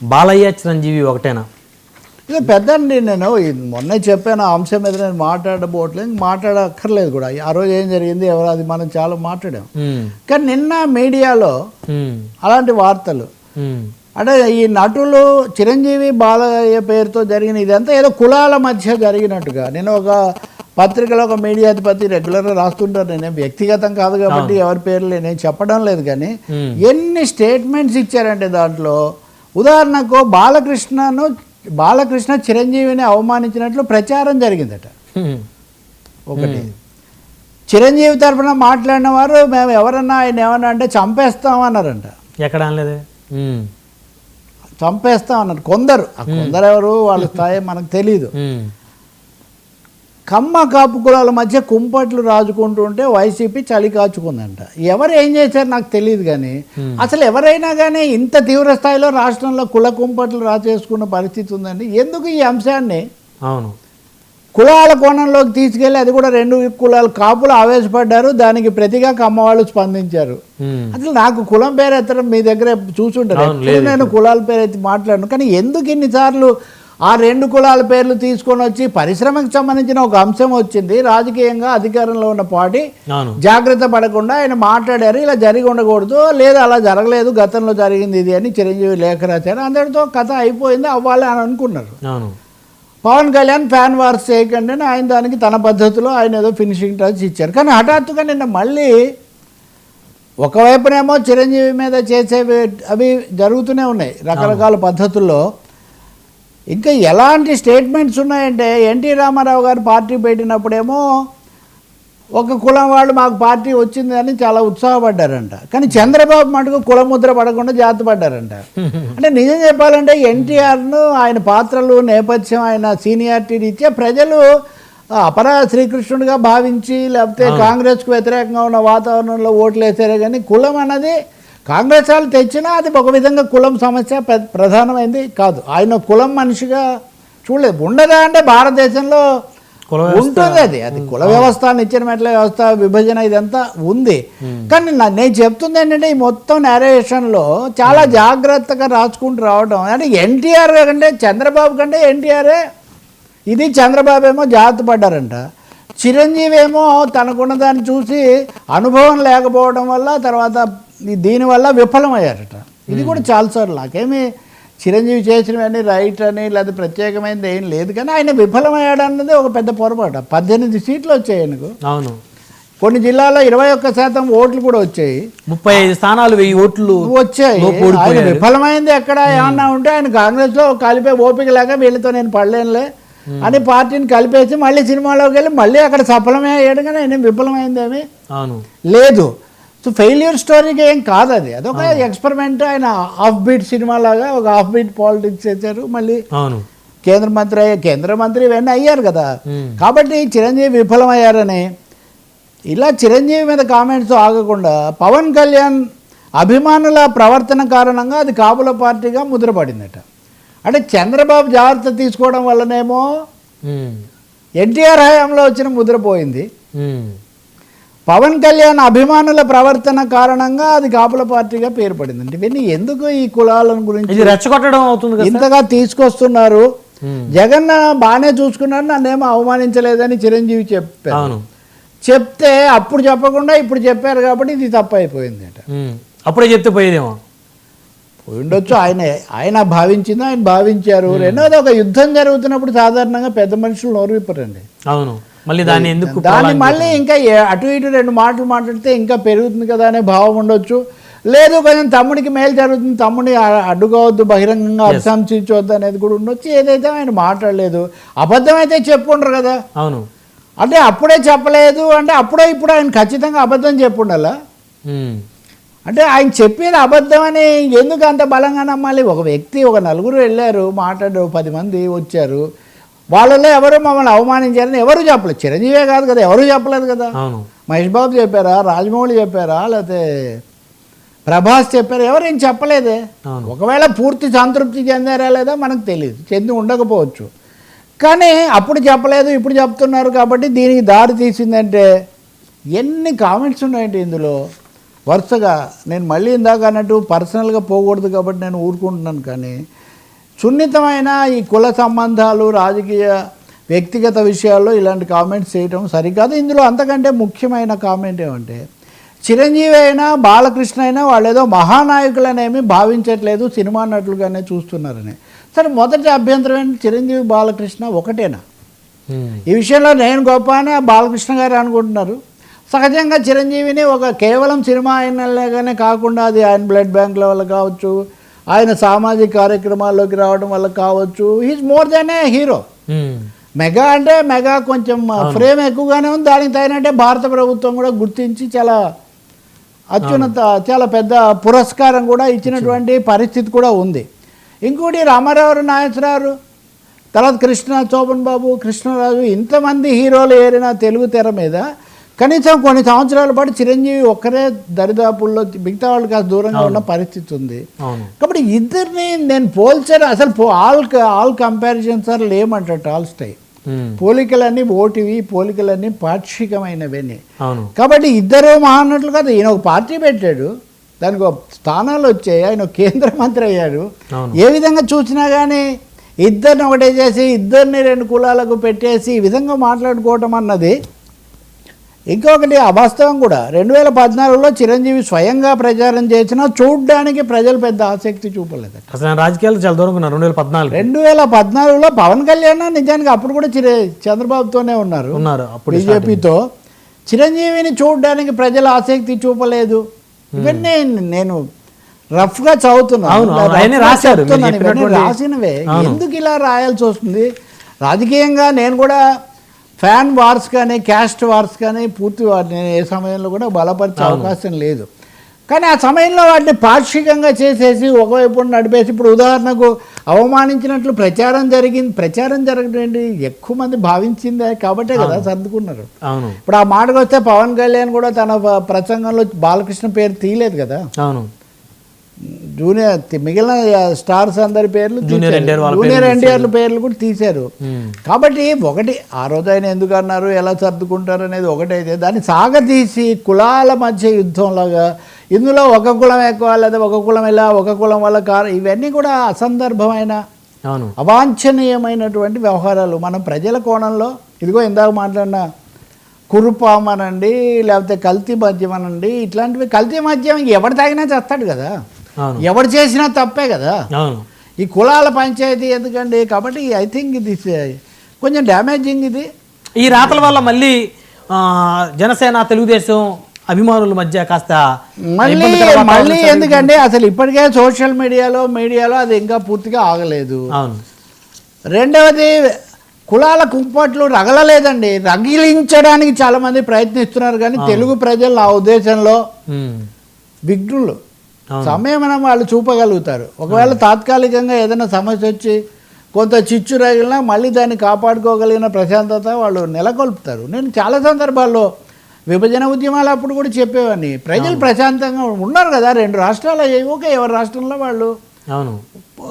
బాలయ్య చిరంజీవి ఒకటేనా? ఇది పెద్దండి నేను. మొన్నే చెప్పాను ఆ అంశం మీద నేను మాట్లాడబోట్లేదు ఇంక మాట్లాడక్కర్లేదు కూడా. ఆ రోజు ఏం జరిగింది ఎవరు అది మనం చాలా మాట్లాడాం. కానీ నిన్న మీడియాలో అలాంటి వార్తలు. అంటే ఈ నటులు చిరంజీవి బాలయ్య పేరుతో జరిగిన ఇదంతా ఏదో కులాల మధ్య జరిగినట్టుగా. నేను ఒక పత్రికలో ఒక మీడియా అధిపతి రెగ్యులర్గా రాస్తుంటారు నేనేం వ్యక్తిగతం కాదు కాబట్టి ఎవరి పేర్లు నేను చెప్పడం లేదు కానీ ఎన్ని స్టేట్మెంట్స్ ఇచ్చారంటే దాంట్లో ఉదాహరణకు బాలకృష్ణను బాలకృష్ణ చిరంజీవిని అవమానించినట్లు ప్రచారం జరిగిందట. ఒకటి. చిరంజీవి తరఫున మాట్లాడిన వారు మేము ఎవరన్నా ఆయన ఏమన్నా అంటే చంపేస్తామన్నారంట ఎక్కడ అనలేదే? చంపేస్తామన్నారు కొందరు. కొందరు ఎవరు వాళ్ళ స్థాయి మనకు తెలియదు ఉమ్, కమ్మ కాపు కులాల మధ్య కుంపట్లు రాజుకుంటూ ఉంటే వైసీపీ చలి కాచుకుందంట. ఎవరు ఏం చేశారు నాకు తెలియదు కానీ అసలు ఎవరైనా కానీ ఇంత తీవ్ర స్థాయిలో రాష్ట్రంలో కుల కుంపట్లు రాచేసుకున్న పరిస్థితి ఉందండి. ఎందుకు ఈ అంశాన్ని? అవును. కులాల కోణంలోకి తీసుకెళ్ళి అది కూడా రెండు కులాలు కాపులు ఆవేశపడ్డారు దానికి ప్రతిగా కమ్మవాళ్ళు స్పందించారు. ఉమ్, అసలు నాకు కులం పేరు ఎత్తడం మీ దగ్గర చూసుంటారు. నేను కులాల పేరు ఎత్తి మాట్లాడను. కానీ ఎందుకు ఇన్నిసార్లు ఆ రెండు కులాల పేర్లు తీసుకొని వచ్చి పరిశ్రమకు సంబంధించిన ఒక అంశం వచ్చింది. రాజకీయంగా అధికారంలో ఉన్న పార్టీ జాగ్రత్త పడకుండా ఆయన మాట్లాడారు. ఇలా జరిగి ఉండకూడదు లేదు అలా జరగలేదు గతంలో జరిగింది ఇది అని చిరంజీవి లేఖ రాశారు. అందరితో కథ అయిపోయింది అవ్వాలి అని అనుకున్నారు. పవన్ కళ్యాణ్ ఫ్యాన్ వార్స్ చేయకండి అని ఆయన దానికి తన పద్ధతిలో ఆయన ఏదో ఫినిషింగ్ టచ్ ఇచ్చారు. కానీ హఠాత్తుగా నిన్న మళ్ళీ ఒకవైపునేమో చిరంజీవి మీద చేసేవి అవి జరుగుతూనే ఉన్నాయి. రకరకాల పద్ధతుల్లో ఇంకా ఎలాంటి స్టేట్మెంట్స్ ఉన్నాయంటే ఎన్టీ రామారావు గారు పార్టీ పెట్టినప్పుడేమో ఒక కులం వాళ్ళు మాకు పార్టీ వచ్చింది అని చాలా ఉత్సాహపడ్డారంట. కానీ చంద్రబాబు మటుకు కులముద్ర పడకుండా జాతి పడ్డారంట. అంటే నిజం చెప్పాలంటే ఎన్టీఆర్ను ఆయన పాత్రలు నేపథ్యం ఆయన సీనియారిటీని ఇచ్చే ప్రజలు అపర శ్రీకృష్ణుడిగా భావించి లేకపోతే కాంగ్రెస్కు వ్యతిరేకంగా ఉన్న వాతావరణంలో ఓట్లు వేసారే కానీ కులం అన్నది కాంగ్రెస్ వాళ్ళు తెచ్చినా అది ఒక విధంగా కులం సమస్య ప్ర- ప్రధానమైంది కాదు. ఆయన కులం మనిషిగా చూడలేదు ఉండదా అంటే భారతదేశంలో ఉంటుంది అది. అది కుల వ్యవస్థ నిచ్చెన మెట్ల వ్యవస్థ విభజన ఇదంతా ఉంది. కానీ నేను చెప్తుంది ఏంటంటే ఈ మొత్తం నేరేషన్లో చాలా జాగ్రత్తగా రాసుకుంటూ రావడం. అంటే ఎన్టీఆర్ కంటే చంద్రబాబు కంటే ఎన్టీఆరే ఇది చంద్రబాబు ఏమో జాగ్రత్త పడ్డారంట. చిరంజీవి ఏమో తనకున్న దాన్ని చూసి అనుభవం లేకపోవడం వల్ల తర్వాత దీనివల్ల విఫలమయ్యారట. ఇది కూడా చాలాసార్లు నాకేమి చిరంజీవి చేసినవన్నీ రైట్ అని లేదా ప్రత్యేకమైనది ఏం లేదు కానీ ఆయన విఫలమయ్యాడు అన్నది ఒక పెద్ద పొరపాటు. పద్దెనిమిది సీట్లు వచ్చాయి ఆయనకు. అవును. కొన్ని జిల్లాల్లో ఇరవై ఒక్క శాతం ఓట్లు కూడా వచ్చాయి. ముప్పై ఐదు స్థానాలు వెయ్యి ఓట్లు వచ్చాయి. ఆయన. విఫలమైంది ఎక్కడ? ఏమన్నా ఉంటే ఆయన కాంగ్రెస్లో కలిపే ఓపిక లేక వీళ్ళతో నేను పడలేనులే అని పార్టీని కలిపేసి మళ్ళీ సినిమాలోకి వెళ్ళి మళ్ళీ అక్కడ సఫలమే అయ్యాడు కానీ ఆయన విఫలమైందేమి లేదు. సో ఫెయిల్యూర్ స్టోరీకి ఏం కాదు అది. అదొక ఎక్స్పెరిమెంట్ ఆయన హాఫ్ బీట్ సినిమా లాగా ఒక హాఫ్ బీట్ పాలిటిక్స్ చేశారు. మళ్ళీ అవును. కేంద్ర మంత్రి అయ్యే కేంద్ర మంత్రి ఇవన్నీ అయ్యారు కదా. కాబట్టి చిరంజీవి విఫలమయ్యారని ఇలా చిరంజీవి మీద కామెంట్స్ ఆగకుండా పవన్ కళ్యాణ్ అభిమానుల ప్రవర్తన కారణంగా అది కాపుల పార్టీగా ముద్రపడిందట. అంటే చంద్రబాబు జాగ్రత్త తీసుకోవడం వల్లనేమో ఎన్టీఆర్ హయాంలో వచ్చిన ముద్రపోయింది. పవన్ కళ్యాణ్ అభిమానుల ప్రవర్తన కారణంగా అది కాపుల పార్టీగా పేరు పడింది అంటే ఇవన్నీ ఎందుకు ఈ కులాలను గురించి రెచ్చగొట్టడం అవుతుంది ఇంతగా తీసుకొస్తున్నారు? జగన్ బాగానే చూసుకున్నాడు నన్నేమో అవమానించలేదని చిరంజీవి చెప్పారు. చెప్తే అప్పుడు చెప్పకుండా ఇప్పుడు చెప్పారు కాబట్టి ఇది తప్పు అయిపోయింది అట అప్పుడే చెప్తే పోయేదేమో? పోయి ఉండొచ్చు ఆయన ఆయన భావించింది ఆయన భావించారు. రెండోది ఒక యుద్ధం జరుగుతున్నప్పుడు సాధారణంగా పెద్ద మనుషులు నోరు విప్పరండి. అవును. మళ్ళీ దాన్ని ఎందుకు దాన్ని మళ్ళీ ఇంకా అటు ఇటు రెండు మాటలు మాట్లాడితే ఇంకా పెరుగుతుంది కదా అనే భావం ఉండొచ్చు. లేదు కొంచెం తమ్ముడికి మేలు జరుగుతుంది. తమ్ముడిని అడ్డుకోవద్దు బహిరంగంగా అభిశంసించవద్దు అనేది కూడా ఉండొచ్చు. ఏదైతే ఆయన మాట్లాడలేదు అబద్ధం అయితే చెప్పుండ్రు కదా. అవును. అంటే అప్పుడే చెప్పలేదు అంటే అప్పుడే ఇప్పుడు ఆయన ఖచ్చితంగా అబద్ధం చెప్పుండాలా? అంటే ఆయన చెప్పేది అబద్ధం అని ఎందుకు అంత బలంగా నమ్మాలి? ఒక వ్యక్తి ఒక నలుగురు వెళ్ళారు మాట్లాడారు పది మంది వచ్చారు. వాళ్ళలో ఎవరు మమ్మల్ని అవమానించారని ఎవరు చెప్పలేదు. చిరంజీవే కాదు కదా ఎవరు చెప్పలేదు కదా? మహేష్ బాబు చెప్పారా? రాజమౌళి చెప్పారా? లేకపోతే ప్రభాస్ చెప్పారా? ఎవరేం చెప్పలేదే. ఒకవేళ పూర్తి సంతృప్తి చెందారా లేదా మనకు తెలియదు చెంది ఉండకపోవచ్చు. కానీ అప్పుడు చెప్పలేదు ఇప్పుడు చెప్తున్నారు కాబట్టి దీనికి దారి తీసిందంటే ఎన్ని కామెంట్స్ ఉన్నాయండి ఇందులో? వరుసగా నేను మళ్ళీ ఇందాక అన్నట్టు పర్సనల్గా పోకూడదు కాబట్టి నేను ఊరుకుంటున్నాను కానీ సున్నితమైన ఈ కుల సంబంధాలు రాజకీయ వ్యక్తిగత విషయాల్లో ఇలాంటి కామెంట్స్ చేయటం సరికాదు. ఇందులో అంతకంటే ముఖ్యమైన కామెంట్ ఏమంటే చిరంజీవి అయినా బాలకృష్ణ అయినా వాళ్ళు ఏదో మహానాయకులనేమి భావించట్లేదు సినిమా నటులుగానే చూస్తున్నారని. సరే మొదటి అభ్యంతరం ఏంటి? చిరంజీవి బాలకృష్ణ ఒకటేనా. ఈ విషయంలో నేను గొప్ప అని బాలకృష్ణ గారు అనుకుంటున్నారు. సహజంగా చిరంజీవిని ఒక కేవలం సినిమా ఆయనగానే కాకుండా అది ఆయన బ్లడ్ బ్యాంక్ల వల్ల కావచ్చు ఆయన సామాజిక కార్యక్రమాల్లోకి రావడం వల్ల కావచ్చు. He's more than a hero. Mega అంటే మెగా కొంచెం ఫ్రేమ్ ఎక్కువగానే ఉంది. దానికి తగినట్టే భారత ప్రభుత్వం కూడా గుర్తించి చాలా అత్యున్నత చాలా పెద్ద పురస్కారం కూడా ఇచ్చినటువంటి పరిస్థితి కూడా ఉంది. ఇంకోటి రామారావు నాగేశ్వరరావు తర్వాత కృష్ణ చోపన్ బాబు కృష్ణరాజు ఇంతమంది హీరోలు ఏరిన తెలుగు తెర మీద కనీసం కొన్ని సంవత్సరాల పాటు చిరంజీవి ఒక్కరే దరిదాపుల్లో మిగతా వాళ్ళు కాస్త దూరంగా ఉన్న పరిస్థితి ఉంది. కాబట్టి ఇద్దరిని నేను పోల్చాను అసలు ఆల్ ఆల్ కంపారిజన్స్ ఆర్ లేమంట ఆల్ స్టై. పోలికలన్నీ ఓటివి పోలికలన్నీ పాక్షికమైనవని. కాబట్టి ఇద్దరు మహానటులు కాదు ఈయన ఒక పార్టీ పెట్టాడు. దానికి ఒక స్థానాలు వచ్చాయి ఆయన ఒక కేంద్ర మంత్రి అయ్యాడు. ఏ విధంగా చూసినా కానీ ఇద్దరిని ఒకటే చేసి ఇద్దరిని రెండు కులాలకు పెట్టేసి ఈ విధంగా మాట్లాడుకోవటం అన్నది ఇంకొకటి అవాస్తవం కూడా. రెండు వేల పద్నాలుగులో చిరంజీవి స్వయంగా ప్రచారం చేసినా చూడ్డానికి ప్రజలు పెద్ద ఆసక్తి చూపలేదు అసలు రాజకీయాలు చాలా దూరంగా ఉన్నారు రెండు వేల పద్నాలుగు. రెండు వేల పద్నాలుగులో పవన్ కళ్యాణ్ నిజానికి అప్పుడు కూడా చిర చంద్రబాబుతోనే ఉన్నారు. ఉన్నారు అప్పుడు బీజేపీతో. చిరంజీవిని చూడడానికి ప్రజలు ఆసక్తి చూపలేదు. ఇవన్నీ నేను రఫ్గా చదువుతున్నాను రాసినవే. ఎందుకు ఇలా రాయాల్సి వస్తుంది? రాజకీయంగా నేను కూడా ఫ్యాన్ వార్స్ కానీ క్యాస్ట్ వార్స్ కానీ పూర్తి వాటిని నేను ఏ సమయంలో కూడా బలపరిచే అవకాశం లేదు. కానీ ఆ సమయంలో వాటిని పాక్షికంగా చేసేసి ఒకవైపు నడిపేసి ఇప్పుడు ఉదాహరణకు అవమానించినట్లు ప్రచారం జరిగింది. ప్రచారం జరగడం ఎక్కువ మంది భావించిందే కాబట్టే కదా సర్దుకున్నారు. అవును. ఇప్పుడు ఆ మాటకు వస్తే పవన్ కళ్యాణ్ కూడా తన ప్రసంగంలో బాలకృష్ణ పేరు తీయలేదు కదా. అవును. జూనియర్ మిగిలిన స్టార్స్ అందరి పేర్లు జూనియర్ జూనియర్ ఎన్టీఆర్ల పేర్లు కూడా తీశారు. కాబట్టి ఒకటి ఆ రోజు ఆయన ఎందుకు అన్నారు ఎలా సర్దుకుంటారు అనేది ఒకటైతే దాన్ని సాగతీసి కులాల మధ్య యుద్ధంలాగా ఇందులో ఒక కులం ఎక్కువ లేదా ఒక కులం ఇలా ఒక కులం వల్ల కారు ఇవన్నీ కూడా అసందర్భమైన అవాంఛనీయమైనటువంటి వ్యవహారాలు. మనం ప్రజల కోణంలో ఇదిగో ఇందాక మాట్లాడిన కురుపాం అనండి లేకపోతే కల్తీ మద్యం అనండి ఇట్లాంటివి కల్తీ మద్యం ఎవడు తాగినా చేస్తాడు కదా. ఎవడు చేసినా తప్పే కదా. ఈ కులాల పంచాయతీ ఎందుకండి? కాబట్టి ఐ థింక్ ఇది కొంచెం డ్యామేజింగ్ ఇది. ఈ రాతల వల్ల మళ్ళీ జనసేన తెలుగుదేశం అభిమానుల మధ్య కాస్త మళ్ళీ మళ్ళీ ఎందుకంటే అసలు ఇప్పటికే సోషల్ మీడియాలో మీడియాలో అది ఇంకా పూర్తిగా ఆగలేదు. అవును. రెండవది కులాల కుంపట్లు రగలలేదండి. రగిలించడానికి చాలా మంది ప్రయత్నిస్తున్నారు కానీ తెలుగు ప్రజలు నా ఉద్దేశంలో. విఘ్నులు. సంయమనం వాళ్ళు చూపగలుగుతారు. ఒకవేళ తాత్కాలికంగా ఏదైనా సమస్య వచ్చి కొంత చిచ్చు రగిలినా మళ్ళీ దాన్ని కాపాడుకోగలిగిన ప్రశాంతత వాళ్ళు నెలకొల్పుతారు. నేను చాలా సందర్భాల్లో విభజన ఉద్యమాలు అప్పుడు కూడా చెప్పేవాడిని. ప్రజలు ప్రశాంతంగా ఉన్నారు కదా రెండు రాష్ట్రాలు ఓకే ఎవరి రాష్ట్రంలో వాళ్ళు అవును.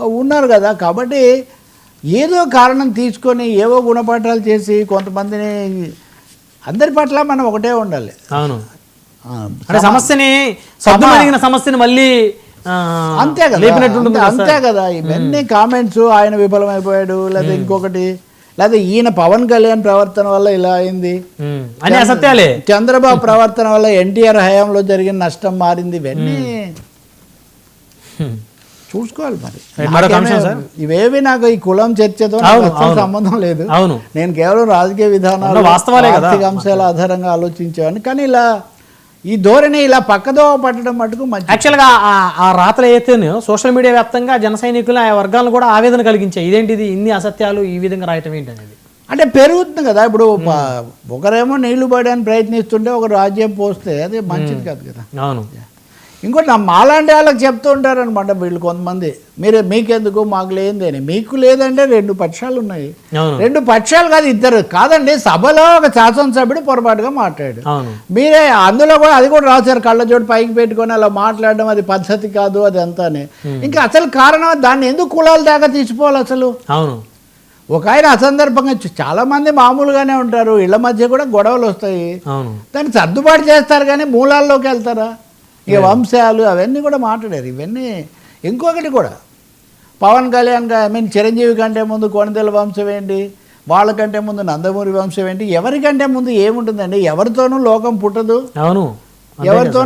ఉన్నారు కదా. కాబట్టి ఏదో కారణం తీసుకొని ఏవో గుణపాఠాలు చేసి కొంతమందిని అందరి పట్ల మనం ఒకటే ఉండాలి. అవును. అంటే సమస్యని సద్దుమణిగిన సమస్యని మళ్ళీ అంతే కదా అంతే- కదా ఇవన్నీ కామెంట్స్ ఆయన విఫలమైపోయాడు లేదా ఇంకొకటి లేదా ఈయన పవన్ కళ్యాణ్ ప్రవర్తన వల్ల ఇలా అయింది. అన్ని అసత్యాలే. చంద్రబాబు ప్రవర్తన వల్ల ఎన్టీఆర్ హయాంలో జరిగిన నష్టం మారింది. ఇవన్నీ. చూసుకోవాలి మరి. ఇవేవి నాకు ఈ కులం చర్చతో. సంబంధం లేదు. అవును. నేను కేవలం రాజకీయ విధానాలు వాస్తవాలే కదా. ఆర్థిక అంశాల ఆధారంగా ఆలోచించేవాడిని. కానీ ఇలా ఈ ధోరణి ఇలా పక్కదోవ పట్టడం మటుకు మంచి యాక్చువల్గా ఆ- రాతలు అయితేనే సోషల్ మీడియా వ్యాప్తంగా జన సైనికులు ఆ వర్గాలను కూడా ఆవేదన కలిగించాయి. ఇదేంటిది? ఇన్ని అసత్యాలు ఈ విధంగా రాయటం ఏంటి అనేది అంటే పెరుగుతుంది కదా. ఇప్పుడు ఒకరేమో నీళ్ళు పడడానికి ప్రయత్నిస్తుంటే ఒక రాజ్యం పోస్తే అది మంచిది కాదు కదా. అవును. ఇంకోటి నా మాలాంటి వాళ్ళకి చెప్తూ ఉంటారనమాట వీళ్ళు కొంతమంది. మీరు మీకెందుకు? మాకు లేనిది అని. మీకు లేదంటే రెండు పక్షాలు ఉన్నాయి. రెండు పక్షాలు కాదు ఇద్దరు. కాదండి సభలో ఒక శాసనసభ్యుడు పొరపాటుగా మాట్లాడు మీరే అందులో కూడా అది కూడా రాశారు కళ్ళజోడు పైకి పెట్టుకొని అలా మాట్లాడడం అది పద్ధతి కాదు అది అంతానే ఇంకా అసలు కారణం దాన్ని ఎందుకు కులాల దాకా తీసుకోవాలి అసలు? అవును. ఒక ఆయన అసందర్భంగా చ- చాలా మంది మామూలుగానే ఉంటారు. ఇళ్ళ మధ్య కూడా గొడవలు వస్తాయి. దాన్ని సర్దుబాటు చేస్తారు కానీ మూలాల్లోకి వెళ్తారా? ఇక వంశాలు అవన్నీ కూడా మాట్లాడారు. ఇవన్నీ ఇంకొకటి కూడా. పవన్ కళ్యాణ్ ఐ మీన్ చిరంజీవి కంటే ముందు కొణిదెల వంశం ఏంటి? వాళ్ళకంటే ముందు నందమూరి వంశం ఏంటి? ఎవరికంటే ముందు ఏముంటుందండి? ఎవరితోనూ లోకం పుట్టదు. అవును. ఎవరితోనూ